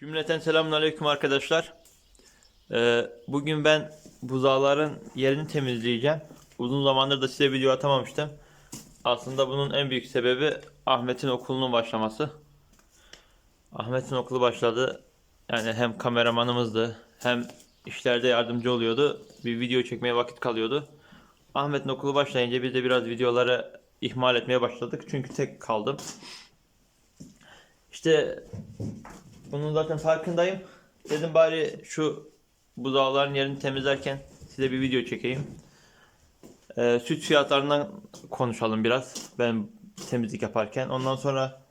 Cümleten selamünaleyküm arkadaşlar. Ee, bugün ben buzağların yerini temizleyeceğim. Uzun zamandır da size video atamamıştım. Aslında bunun en büyük sebebi Ahmet'in okulunun başlaması. Ahmet'in okulu başladı. Yani hem kameramanımızdı hem işlerde yardımcı oluyordu. Bir video çekmeye vakit kalıyordu. Ahmet'in okulu başlayınca biz de biraz videoları ihmal etmeye başladık. Çünkü tek kaldım. İşte bunun zaten farkındayım. Dedim bari şu buzağların yerini temizlerken size bir video çekeyim. Ee, süt fiyatlarından konuşalım biraz. Ben temizlik yaparken. Ondan sonra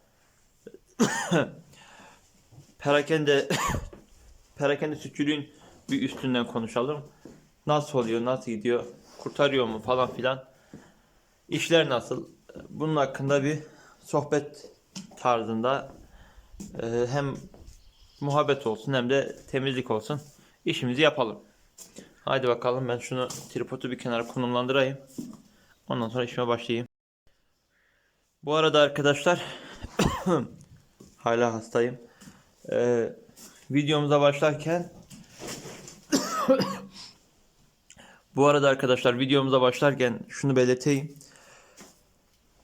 perakende perakende sütçülüğün bir üstünden konuşalım. Nasıl oluyor, nasıl gidiyor, kurtarıyor mu falan filan. İşler nasıl? Bunun hakkında bir sohbet tarzında e, hem muhabbet olsun hem de temizlik olsun. İşimizi yapalım. Haydi bakalım ben şunu tripodu bir kenara konumlandırayım. Ondan sonra işime başlayayım. Bu arada arkadaşlar hala hastayım. Ee, videomuza başlarken bu arada arkadaşlar videomuza başlarken şunu belirteyim.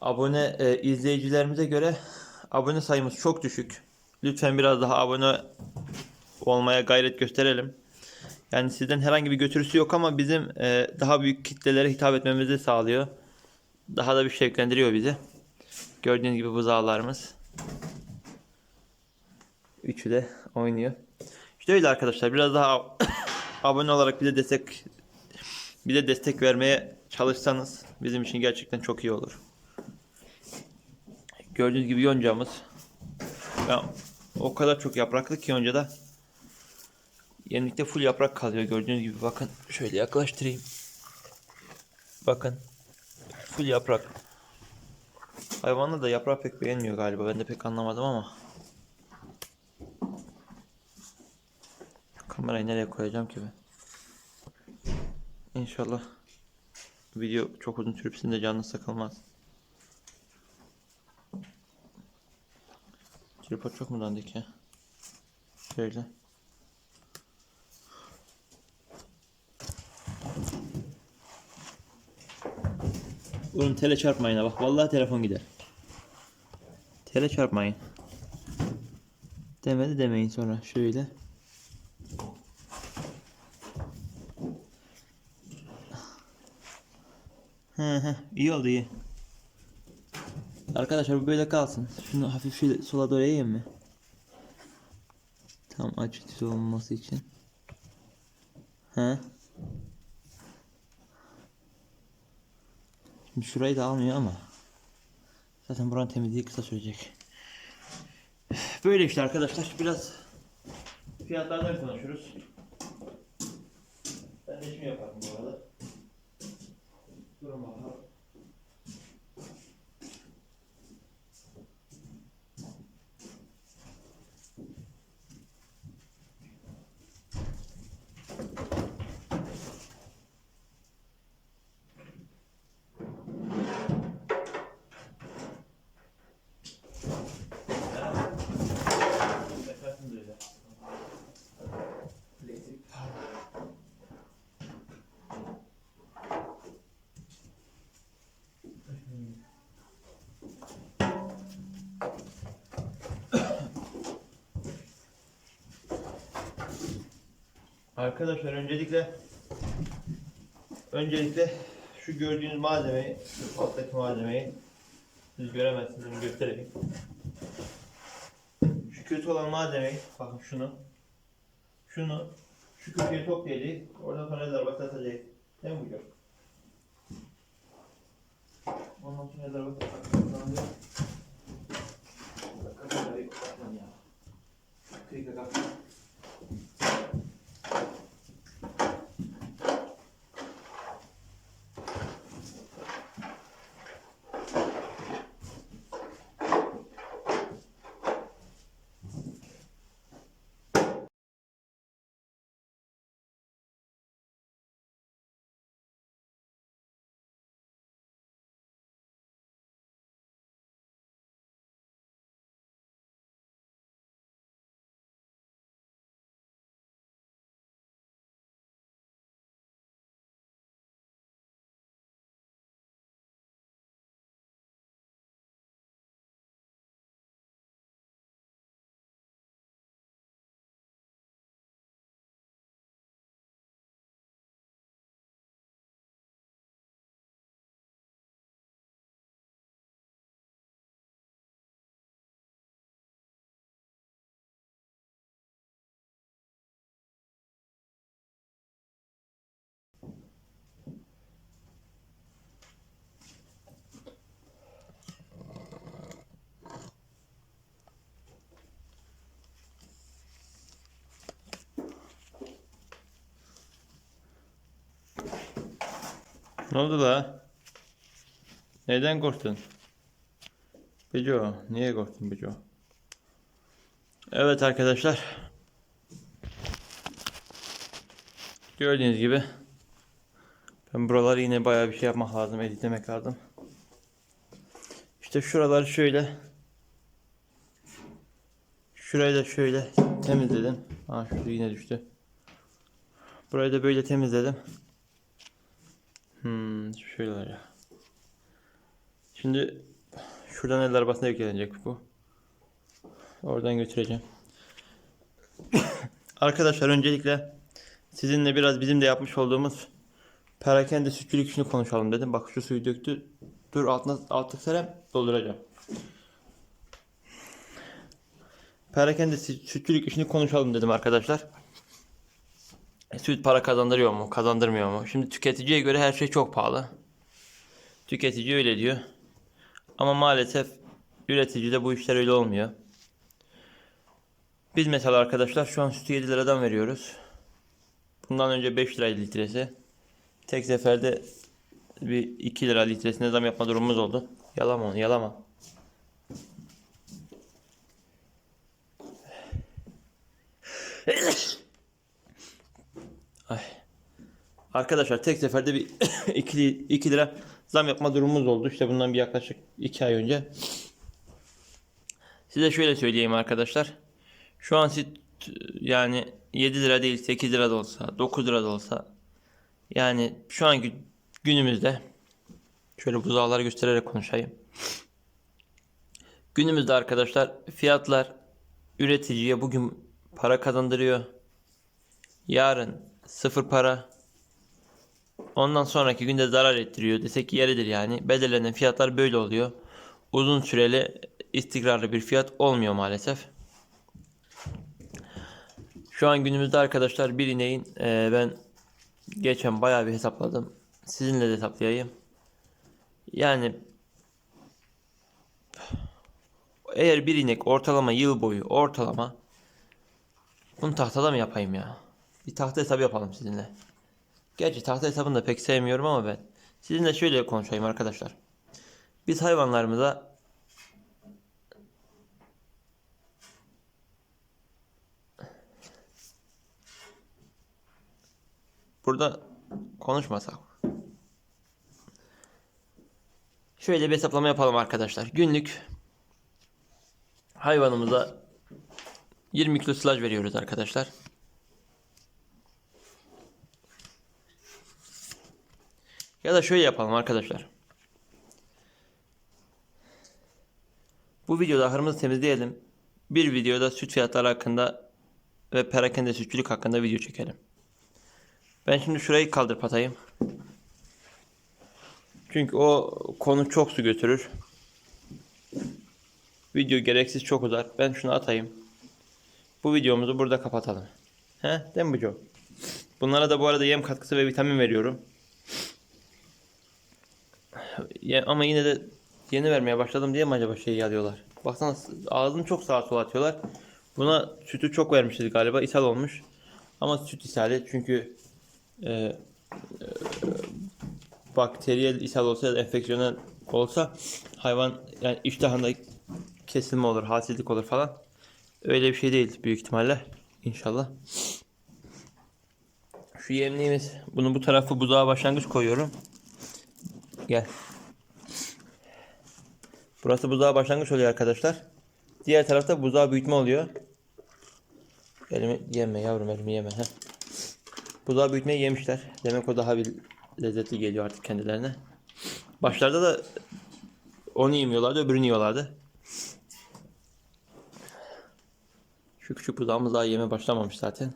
Abone e, izleyicilerimize göre abone sayımız çok düşük. Lütfen biraz daha abone olmaya gayret gösterelim. Yani sizden herhangi bir götürüsü yok ama bizim e, daha büyük kitlelere hitap etmemizi sağlıyor. Daha da bir şevklendiriyor bizi. Gördüğünüz gibi buzağlarımız. Üçü de oynuyor. İşte öyle arkadaşlar. Biraz daha abone olarak bize destek bize destek vermeye çalışsanız bizim için gerçekten çok iyi olur. Gördüğünüz gibi yoncamız. Ya, o kadar çok yapraklı ki yoncada. Yenilikte full yaprak kalıyor gördüğünüz gibi. Bakın şöyle yaklaştırayım. Bakın. Full yaprak. Hayvanlar da yaprak pek beğenmiyor galiba. Ben de pek anlamadım ama. Kamerayı nereye koyacağım ki ben? İnşallah video çok uzun sürüp sizin de canınız sıkılmaz. Tripod çok mu dandik ya? Şöyle. Oğlum tele çarpmayın bak vallahi telefon gider. Tele çarpmayın. Demedi demeyin sonra şöyle. He he iyi oldu iyi. Arkadaşlar bu böyle kalsın. Şunu hafif şöyle sola doğru eğeyim mi? Tam açık olması için. He. Şimdi şurayı da almıyor ama. Zaten buranın temizliği kısa sürecek. Böyle işte arkadaşlar biraz fiyatlardan konuşuruz. Ben de işimi yaparım bu arada. Durun bakalım. Arkadaşlar öncelikle öncelikle şu gördüğünüz malzemeyi, şu alttaki malzemeyi siz göremezsiniz bunu göstereyim. Şu kötü olan malzemeyi, bakın şunu, şunu, şu köşeye toplayacağız, oradan sonra neler basatacağız. Değil mi bu yok? Ondan sonra kapatın ya. Kıyıka kapatın. Ne oldu la? Neden korktun? Beco, niye korktun Beco? Evet arkadaşlar. Gördüğünüz gibi ben buraları yine bayağı bir şey yapmak lazım, editlemek lazım. İşte şuraları şöyle Şurayı da şöyle temizledim. Aa şurada yine düştü. Burayı da böyle temizledim. Hmm, şöyle ya. Şimdi şuradan el arabasına yüklenecek bu. Oradan götüreceğim. Arkadaşlar öncelikle sizinle biraz bizim de yapmış olduğumuz perakende sütçülük işini konuşalım dedim. Bak şu suyu döktü. Dur altına altı serem dolduracağım. Perakende sü- sütçülük işini konuşalım dedim arkadaşlar. E, Süt para kazandırıyor mu, kazandırmıyor mu? Şimdi tüketiciye göre her şey çok pahalı. Tüketici öyle diyor. Ama maalesef üreticide bu işler öyle olmuyor. Biz mesela arkadaşlar şu an sütü 7 liradan veriyoruz. Bundan önce 5 liraydı litresi. Tek seferde bir 2 lira litresine zam yapma durumumuz oldu. Yalama onu yalama. Ay. Arkadaşlar tek seferde bir 2, 2 lira zam yapma durumumuz oldu. İşte bundan bir yaklaşık 2 ay önce. Size şöyle söyleyeyim arkadaşlar. Şu an süt yani 7 lira değil 8 lira da olsa 9 lira da olsa yani şu anki günümüzde şöyle buzağları göstererek konuşayım. Günümüzde arkadaşlar fiyatlar üreticiye bugün para kazandırıyor. Yarın sıfır para. Ondan sonraki günde zarar ettiriyor desek yeridir yani. Belirlenen fiyatlar böyle oluyor. Uzun süreli istikrarlı bir fiyat olmuyor maalesef. Şu an günümüzde arkadaşlar bir ineğin e, ben geçen bayağı bir hesapladım. Sizinle de hesaplayayım. Yani eğer bir inek ortalama yıl boyu ortalama bunu tahtada mı yapayım ya? Bir tahta hesabı yapalım sizinle. Gerçi tahta hesabını da pek sevmiyorum ama ben. Sizinle şöyle konuşayım arkadaşlar. Biz hayvanlarımıza burada konuşmasak. Şöyle bir hesaplama yapalım arkadaşlar. Günlük hayvanımıza 20 kilo silaj veriyoruz arkadaşlar. Ya da şöyle yapalım arkadaşlar. Bu videoda ahırımızı temizleyelim. Bir videoda süt fiyatları hakkında ve perakende sütçülük hakkında video çekelim. Ben şimdi şurayı kaldırıp atayım. Çünkü o konu çok su götürür. Video gereksiz çok uzar. Ben şunu atayım. Bu videomuzu burada kapatalım. He? Değil mi bu Joe? Bunlara da bu arada yem katkısı ve vitamin veriyorum. Ya, ama yine de yeni vermeye başladım diye mi acaba şeyi alıyorlar? Baksana ağzını çok sağa sola atıyorlar. Buna sütü çok vermişiz galiba. ishal olmuş. Ama süt ishali çünkü e, e, bakteriyel ishal olsa ya da enfeksiyonel olsa hayvan yani iştahında kesilme olur, halsizlik olur falan. Öyle bir şey değil büyük ihtimalle. İnşallah. Şu yemliğimiz. Bunu bu tarafı buzağa başlangıç koyuyorum. Gel. Burası buzağa başlangıç oluyor arkadaşlar. Diğer tarafta buzağa büyütme oluyor. Elimi yeme yavrum elimi yeme. Heh. Buzağı büyütmeyi yemişler. Demek o daha bir lezzetli geliyor artık kendilerine. Başlarda da onu yemiyorlardı öbürünü yiyorlardı. Şu küçük buzağımız daha yeme başlamamış zaten.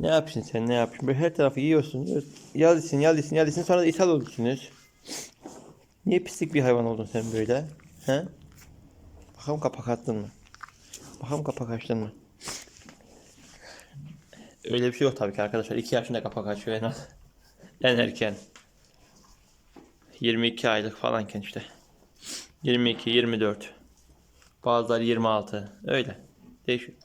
Ne yapıyorsun sen ne yapıyorsun? Böyle her tarafı yiyorsun. yiyorsun. Yalısın yalısın yalısın sonra da ishal olursunuz. Niye pislik bir hayvan oldun sen böyle? He? Bakalım kapak attın mı? Bakalım kapak açtın mı? Öyle bir şey yok tabii ki arkadaşlar. 2 yaşında kapak açıyor en az. En erken. 22 aylık falanken işte. 22, 24. Bazıları 26. Öyle. Değişiyor.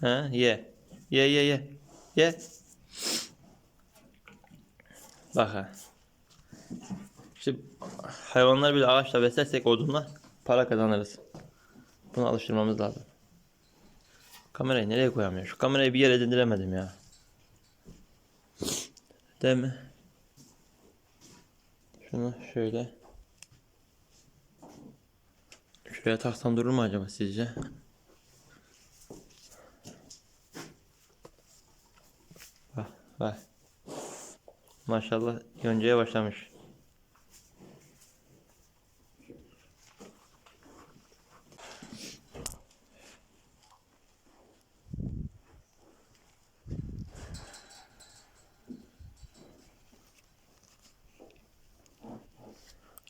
Ha, ye. Ye ye ye. Ye. Bak ha. İşte hayvanlar bile ağaçla beslersek odunla para kazanırız. Bunu alıştırmamız lazım. Kamerayı nereye koyamıyor? Şu kamerayı bir yere edindiremedim ya. Değil mi? Şunu şöyle. Şuraya taksam durur mu acaba sizce? Bak. Maşallah yoncaya başlamış.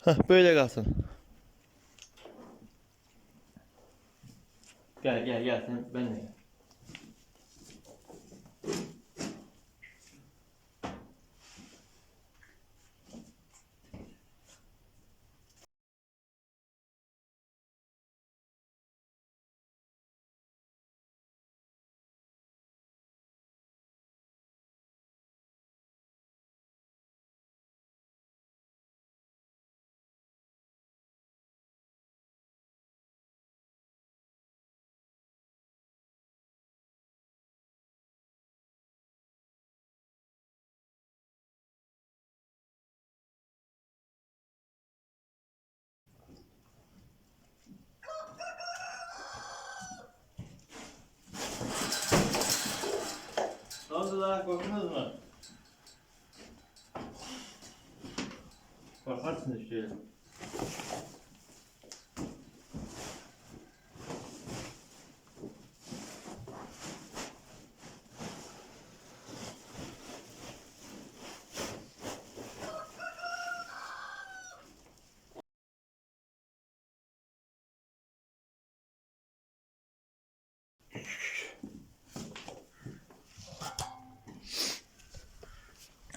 Heh, böyle kalsın. Gel gel gel sen benle gel. Oldu lan korktunuz mu?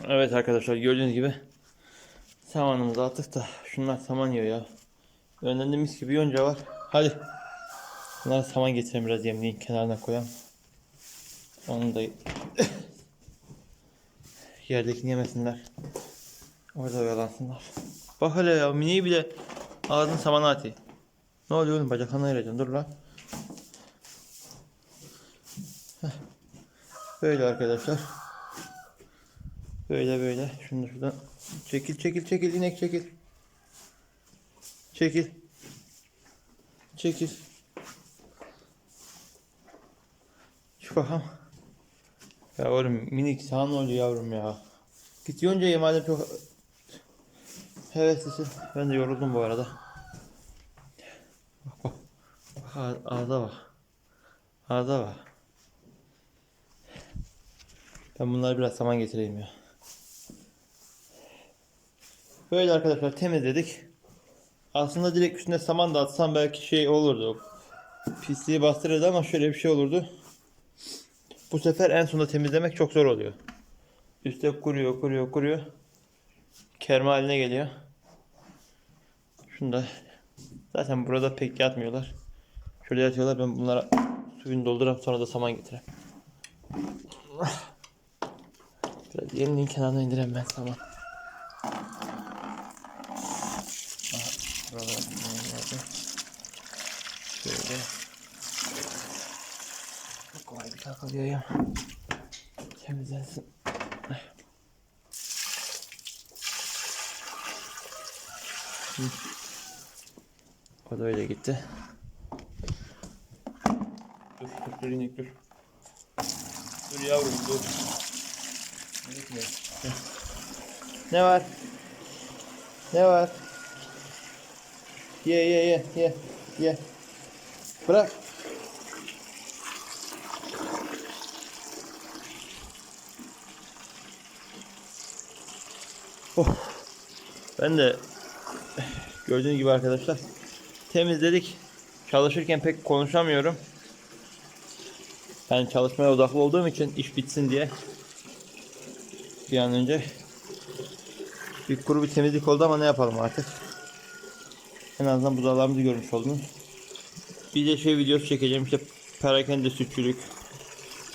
Evet arkadaşlar gördüğünüz gibi samanımızı attık da şunlar saman yiyor ya. Önden de mis gibi yonca var. Hadi. Bunlara saman getirelim biraz yemliğin kenarına koyalım. Onu da yerdekini yemesinler. Orada oyalansınlar. Bak hele ya miniyi bile ağzın samana atıyor. Ne oluyor oğlum bacaklarını ayıracaksın dur lan. Böyle arkadaşlar. Böyle böyle. Şunu da şuradan. Çekil çekil çekil inek çekil. Çekil. Çekil. Şu bakalım. Ya oğlum minik ne oluyor yavrum ya. Git yoncayı madem çok heveslisin. Ben de yoruldum bu arada. Bak bak. Bak ağ- ağza bak. Ağza bak. Ben bunları biraz saman getireyim ya. Böyle arkadaşlar temizledik. Aslında direkt üstüne saman da atsam belki şey olurdu. Pisliği bastırırdı ama şöyle bir şey olurdu. Bu sefer en sonunda temizlemek çok zor oluyor. Üste kuruyor, kuruyor, kuruyor. Kerme haline geliyor. Şunu da zaten burada pek yatmıyorlar. Şöyle yatıyorlar. Ben bunlara suyunu doldurup sonra da saman getireyim. Biraz yerinin kenarına indireyim ben saman. Buralar nerede? Şöyle. Çok kolay bir takılıyor ya. Temizlensin. O da öyle gitti. Dur, dur, dur inek dur. Dur yavrum dur. Gitme. Heh. Ne var? Ne var? Ye ye ye ye ye. Bırak. Oh. Ben de gördüğünüz gibi arkadaşlar temizledik. Çalışırken pek konuşamıyorum. Ben çalışmaya odaklı olduğum için iş bitsin diye bir an önce bir kuru bir temizlik oldu ama ne yapalım artık. En azından buzağlarımızı görmüş oldunuz. Bir de şey videosu çekeceğim işte perakende sütçülük.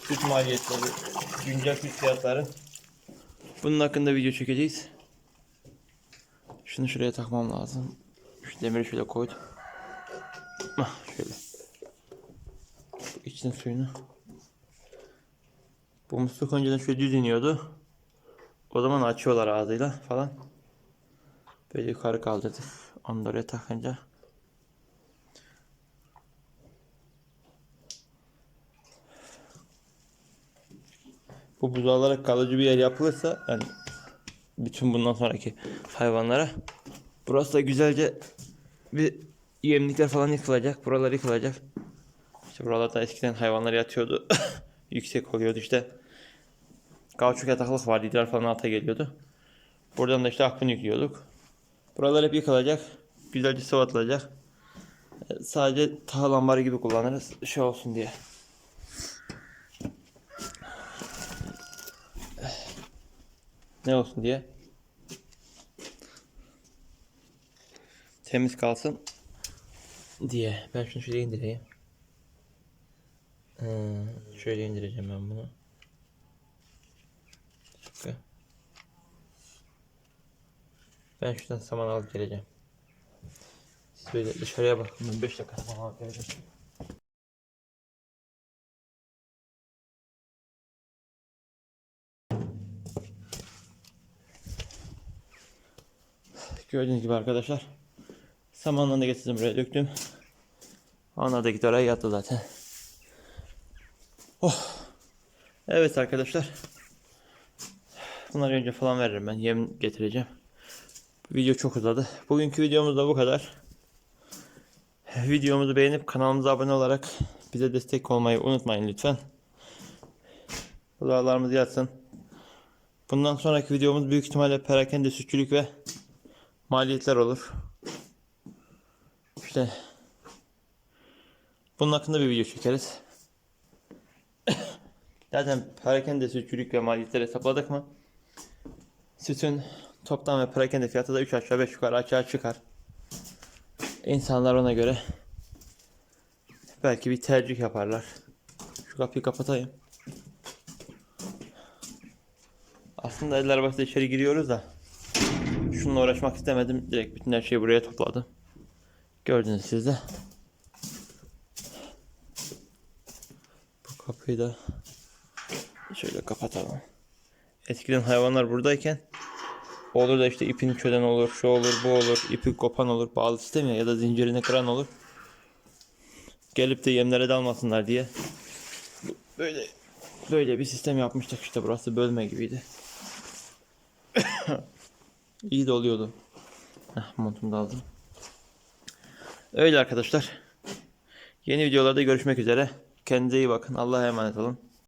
süt maliyetleri, güncel süt fiyatları. Bunun hakkında video çekeceğiz. Şunu şuraya takmam lazım. Şu demiri şöyle koydum. Ah, şöyle. İçsin suyunu. Bu musluk önceden şöyle düz iniyordu. O zaman açıyorlar ağzıyla falan. Böyle yukarı kaldırdık. Onu da oraya takınca. Bu buzdağlara kalıcı bir yer yapılırsa yani bütün bundan sonraki hayvanlara burası da güzelce bir yemlikler falan yıkılacak. Buralar yıkılacak. İşte buralarda eskiden hayvanlar yatıyordu. Yüksek oluyordu işte. Kauçuk yataklık vardı. idrar falan alta geliyordu. Buradan da işte akbın yüklüyorduk. Buralar hep yıkılacak. Güzelce sıvatılacak. E, Sadece tahıl ambarı gibi kullanırız. Şey olsun diye. Ne olsun diye. Temiz kalsın diye. Ben şunu şöyle indireyim. Hmm, şöyle indireceğim ben bunu. Bir dakika. Ben şuradan saman alıp geleceğim. Siz böyle dışarıya bakın. Ben 5 dakika saman alıp geleceğim. Gördüğünüz gibi arkadaşlar. Samanlarını da getirdim buraya döktüm. Onlar da gitti oraya yattı zaten. Oh. Evet arkadaşlar. Bunları önce falan veririm ben. Yem getireceğim. Video çok uzadı. Bugünkü videomuz da bu kadar. Videomuzu beğenip kanalımıza abone olarak bize destek olmayı unutmayın lütfen. Dualarımız yatsın. Bundan sonraki videomuz büyük ihtimalle perakende sütçülük ve maliyetler olur. İşte bunun hakkında bir video çekeriz. Zaten perakende sütçülük ve maliyetleri hesapladık mı? Sütün toplam ve perakende fiyatı da 3 aşağı 5 yukarı açığa çıkar. İnsanlar ona göre belki bir tercih yaparlar. Şu kapıyı kapatayım. Aslında eller arabasıyla içeri giriyoruz da şununla uğraşmak istemedim. Direkt bütün her şeyi buraya topladım. Gördünüz siz de. Bu kapıyı da şöyle kapatalım. Eskiden hayvanlar buradayken olur da işte ipini çöden olur, şu olur, bu olur, ipi kopan olur, bağlı sistem ya ya da zincirini kıran olur. Gelip de yemlere dalmasınlar diye böyle böyle bir sistem yapmıştık işte burası bölme gibiydi. İyi de oluyordu. Heh, montumu da aldım. Öyle arkadaşlar. Yeni videolarda görüşmek üzere. Kendinize iyi bakın. Allah'a emanet olun.